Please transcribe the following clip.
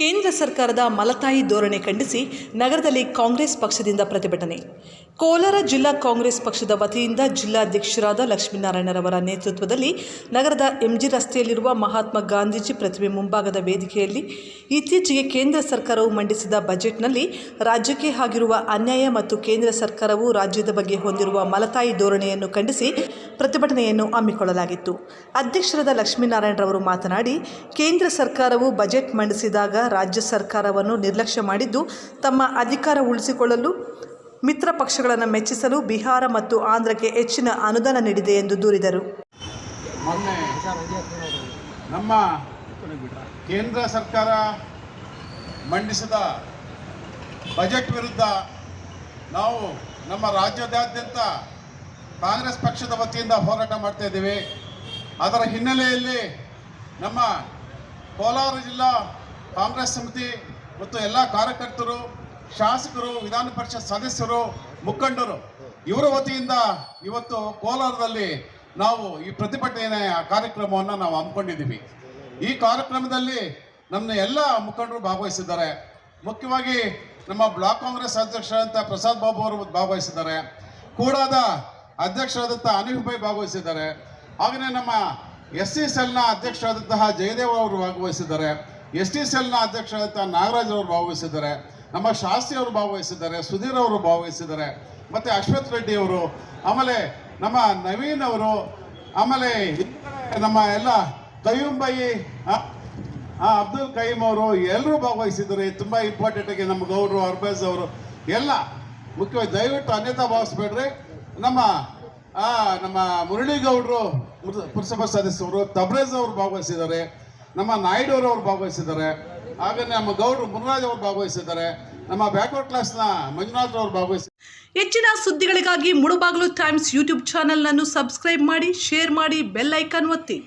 ಕೇಂದ್ರ ಸರ್ಕಾರದ ಮಲತಾಯಿ ಧೋರಣೆ ಖಂಡಿಸಿ ನಗರದಲ್ಲಿ ಕಾಂಗ್ರೆಸ್ ಪಕ್ಷದಿಂದ ಪ್ರತಿಭಟನೆ. ಕೋಲಾರ ಜಿಲ್ಲಾ ಕಾಂಗ್ರೆಸ್ ಪಕ್ಷದ ವತಿಯಿಂದ ಜಿಲ್ಲಾಧ್ಯಕ್ಷರಾದ ಲಕ್ಷ್ಮೀನಾರಾಯಣರವರ ನೇತೃತ್ವದಲ್ಲಿ ನಗರದ ಎಂಜಿ ರಸ್ತೆಯಲ್ಲಿರುವ ಮಹಾತ್ಮ ಗಾಂಧೀಜಿ ಪ್ರತಿಮೆ ಮುಂಭಾಗದ ವೇದಿಕೆಯಲ್ಲಿ ಇತ್ತೀಚೆಗೆ ಕೇಂದ್ರ ಸರ್ಕಾರವು ಮಂಡಿಸಿದ ಬಜೆಟ್ನಲ್ಲಿ ರಾಜ್ಯಕ್ಕೆ ಆಗಿರುವ ಅನ್ಯಾಯ ಮತ್ತು ಕೇಂದ್ರ ಸರ್ಕಾರವು ರಾಜ್ಯದ ಬಗ್ಗೆ ಹೊಂದಿರುವ ಮಲತಾಯಿ ಧೋರಣೆಯನ್ನು ಖಂಡಿಸಿ ಪ್ರತಿಭಟನೆಯನ್ನು ಹಮ್ಮಿಕೊಳ್ಳಲಾಗಿತ್ತು. ಅಧ್ಯಕ್ಷರಾದ ಲಕ್ಷ್ಮೀನಾರಾಯಣರವರು ಮಾತನಾಡಿ, ಕೇಂದ್ರ ಸರ್ಕಾರವು ಬಜೆಟ್ ಮಂಡಿಸಿದಾಗ ರಾಜ್ಯ ಸರ್ಕಾರವನ್ನು ನಿರ್ಲಕ್ಷ್ಯ ಮಾಡಿದ್ದು ತಮ್ಮ ಅಧಿಕಾರ ಉಳಿಸಿಕೊಳ್ಳಲು ಮಿತ್ರ ಪಕ್ಷಗಳನ್ನು ಮೆಚ್ಚಿಸಲು ಬಿಹಾರ ಮತ್ತು ಆಂಧ್ರಕ್ಕೆ ಹೆಚ್ಚಿನ ಅನುದಾನ ನೀಡಿದೆ ಎಂದು ದೂರಿದರು. ನಮ್ಮ ಕೇಂದ್ರ ಸರ್ಕಾರ ಮಂಡಿಸಿದ ಬಜೆಟ್ ವಿರುದ್ಧ ನಾವು ನಮ್ಮ ರಾಜ್ಯದಾದ್ಯಂತ ಕಾಂಗ್ರೆಸ್ ಪಕ್ಷದ ವತಿಯಿಂದ ಹೋರಾಟ ಮಾಡ್ತಾ ಇದ್ದೀವಿ. ಅದರ ಹಿನ್ನೆಲೆಯಲ್ಲಿ ನಮ್ಮ ಕೋಲಾರ ಜಿಲ್ಲಾ ಕಾಂಗ್ರೆಸ್ ಸಮಿತಿ ಮತ್ತು ಎಲ್ಲ ಕಾರ್ಯಕರ್ತರು ಶಾಸಕರು, ವಿಧಾನ ಪರಿಷತ್ ಸದಸ್ಯರು, ಮುಖಂಡರು, ಇವರ ವತಿಯಿಂದ ಇವತ್ತು ಕೋಲಾರದಲ್ಲಿ ನಾವು ಈ ಪ್ರತಿಭಟನೆ ಕಾರ್ಯಕ್ರಮವನ್ನು ನಾವು ಹಮ್ಮಿಕೊಂಡಿದ್ದೀವಿ. ಈ ಕಾರ್ಯಕ್ರಮದಲ್ಲಿ ನಮ್ಮ ಎಲ್ಲ ಮುಖಂಡರು ಭಾಗವಹಿಸಿದ್ದಾರೆ. ಮುಖ್ಯವಾಗಿ ನಮ್ಮ ಬ್ಲಾಕ್ ಕಾಂಗ್ರೆಸ್ ಅಧ್ಯಕ್ಷರಾದಂಥ ಪ್ರಸಾದ್ ಬಾಬು ಅವರು ಭಾಗವಹಿಸಿದ್ದಾರೆ. ಕೂಡಾದ ಅಧ್ಯಕ್ಷರಾದಂಥ ಅನಿಲ್ ಭಾಯ್ ಭಾಗವಹಿಸಿದ್ದಾರೆ. ಹಾಗೆಯೇ ನಮ್ಮ ಎಸ್ ಸಿ ಸೆಲ್ನ ಅಧ್ಯಕ್ಷರಾದಂತಹ ಜಯದೇವ್ ಅವರು ಭಾಗವಹಿಸಿದ್ದಾರೆ. ಎಸ್ ಟಿ ಸೆಲ್ನ ಅಧ್ಯಕ್ಷರಾದಂತಹ ನಾಗರಾಜ್ ಅವರು ಭಾಗವಹಿಸಿದ್ದಾರೆ. ನಮ್ಮ ಶಾಸ್ತ್ರಿ ಅವರು ಭಾಗವಹಿಸಿದ್ದಾರೆ ಸುಧೀರ್ ಅವರು ಭಾಗವಹಿಸಿದ್ದಾರೆ ಮತ್ತೆ ಅಶ್ವಥ್ ರೆಡ್ಡಿ ಅವರು. ಆಮೇಲೆ ನಮ್ಮ ನವೀನ್ ಅವರು ಆಮೇಲೆ ನಮ್ಮ ಎಲ್ಲ ಕಯ್ಯುಂಬೈ ಆ, ಆ, ಅಬ್ದುಲ್ ಕಯೀಮ್ ಅವರು ಎಲ್ಲರೂ ಭಾಗವಹಿಸಿದ್ದಾರೆ ತುಂಬಾ ಇಂಪಾರ್ಟೆಂಟ್ ಆಗಿ ನಮ್ಮ ಗೌಡ್ರು ಅರ್ಬೇಜ್ ಅವರು ಎಲ್ಲ ಮುಖ್ಯವಾಗಿ ದಯವಿಟ್ಟು ಅನ್ಯತಾ ಭಾವಿಸ್ಬೇಡ್ರಿ. ನಮ್ಮ ನಮ್ಮ ಮುರಳಿ ಗೌಡ್ರು ಮುರ್- ಪುರಸಭಾ ಸದಸ್ಯರು ತಬ್ರೇಜ್ ಅವರು ಭಾಗವಹಿಸಿದ್ದಾರೆ ನಮ್ಮ ನಾಯ್ಡು ಅವರು ಭಾಗವಹಿಸಿದ್ದಾರೆ ಹಾಗೆ ನಮ್ಮ ಗೌಡ್ರು ಮುನರಾಜ್ ಅವರು ಭಾಗವಹಿಸಿದ್ದಾರೆ. ನಮ್ಮ ಬ್ಯಾಕ್ವರ್ಡ್ ಕ್ಲಾಸ್ನ ಮಂಜುನಾಥ್ ಅವರು ಭಾಗವಹಿಸಿ ಹೆಚ್ಚಿನ ಸುದ್ದಿಗಳಿಗಾಗಿ ಮುಳುಬಾಗಿಲು ಟೈಮ್ಸ್ ಯೂಟ್ಯೂಬ್ ಚಾನೆಲ್ನನ್ನು ಸಬ್ಸ್ಕ್ರೈಬ್ ಮಾಡಿ ಶೇರ್ ಮಾಡಿ ಬೆಲ್ ಐಕಾನ್ ಒತ್ತಿ.